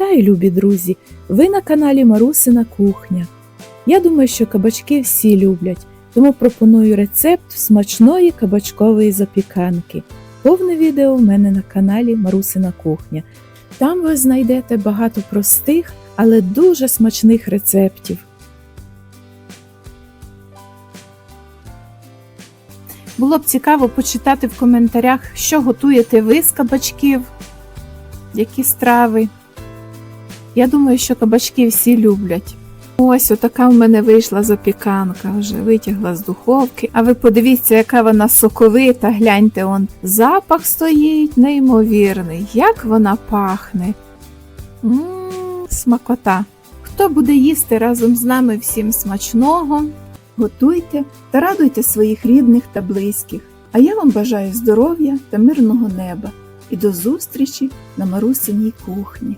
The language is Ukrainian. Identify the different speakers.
Speaker 1: Вітаю, любі друзі! Ви на каналі Марусина Кухня. Я думаю, що кабачки всі люблять, тому пропоную рецепт смачної кабачкової запіканки. Повне відео в мене на каналі Марусина Кухня. Там ви знайдете багато простих, але дуже смачних рецептів. Було б цікаво почитати в коментарях, що готуєте ви з кабачків, які страви. Я думаю, що кабачки всі люблять. Ось отака в мене вийшла запіканка, вже витягла з духовки. А ви подивіться, яка вона соковита, гляньте, он запах стоїть неймовірний, як вона пахне. м смакота. Хто буде їсти разом з нами всім смачного? Готуйте та радуйте своїх рідних та близьких. А я вам бажаю здоров'я та мирного неба. І до зустрічі на Марусиній кухні.